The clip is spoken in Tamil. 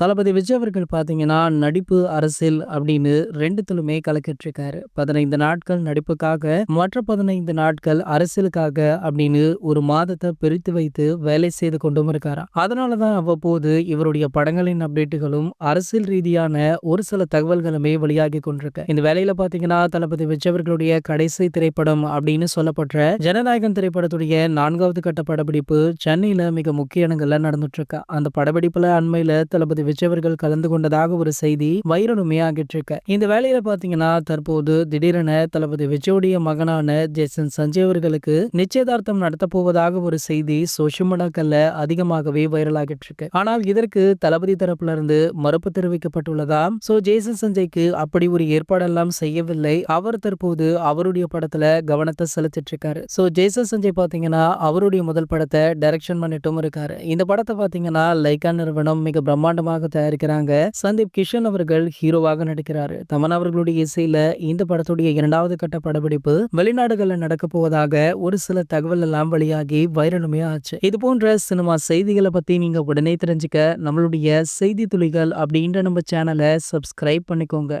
தளபதி விஜய் அவர்கள் பார்த்தீங்கன்னா நடிப்பு அரசியல் அப்படின்னு ரெண்டுத்திலுமே கலக்கிட்டு பதினைந்து நாட்கள் நடிப்புக்காக மற்ற பதினைந்து நாட்கள் அரசியலுக்காக அப்படின்னு ஒரு மாதத்தை பிரித்து வைத்து வேலை செய்து கொண்டும் இருக்காராம். அதனாலதான் அவ்வப்போது இவருடைய படங்களின் அப்டேட்டுகளும் அரசியல் ரீதியான ஒரு சில தகவல்களுமே வெளியாகி கொண்டிருக்கு. இந்த வேலையில பாத்தீங்கன்னா தளபதி விஜய் அவர்களுடைய கடைசி திரைப்படம் அப்படின்னு சொல்லப்பட்ட ஜனநாயகன் திரைப்படத்துடைய நான்காவது கட்ட படப்பிடிப்பு சென்னையில மிக முக்கிய இடங்கள்ல நடந்துட்டு இருக்கா. அந்த படப்பிடிப்புல அண்மையில தளபதி விஜய் கலந்து கொண்டதாக ஒரு செய்தி வைரலுமே ஆகிட்டு இந்த வேலையில பாத்தீங்கன்னா தற்போது திடீரென தளபதி விஜயோடைய மகனான ஜேசன் சஞ்சய் அவர்களுக்கு நிச்சயதார்த்தம் நடத்த போவதாக ஒரு செய்தி சோஷியல் மீடியாக்கள்ல அதிகமாகவே வைரல் ஆகிட்டு இருக்கு ஆனால் இதற்கு தளபதி தரப்புல இருந்து மறுப்பு தெரிவிக்கப்பட்டுள்ளதாம் சோ ஜேசன் சஞ்சய்க்கு அப்படி ஒரு ஏற்பாடெல்லாம் செய்யவில்லை. அவர் தற்போது அவருடைய படத்துல கவனத்தை செலுத்திட்டு இருக்காரு சோ ஜேசன் சஞ்சய் பாத்தீங்கன்னா அவருடைய முதல் படத்தை டைரக்ஷன் பண்ணிட்டும் இருக்காரு. இந்த படத்தை பாத்தீங்கன்னா லைகா நிறுவனம் மிக பிரம்மாண்டமாக தயாரிக்கிறாங்க. சந்தீப் கிஷன் அவர்கள் ஹீரோவாக நடிக்கிறாரு. தமன் அவர்களுடைய இசையில இந்த படத்துடைய இரண்டாவது கட்ட படப்பிடிப்பு வெளிநாடுகள்ல நடக்க போவதாக ஒரு சில தகவல் எல்லாம் வெளியாகி வைரலுமே ஆச்சு. இது போன்ற சினிமா செய்திகளை பத்தி நீங்க உடனே தெரிஞ்சுக்க நம்மளுடைய செய்தி துளிகள் அப்படின்ற நம்ம சேனலை சப்ஸ்கிரைப் பண்ணிக்கோங்க.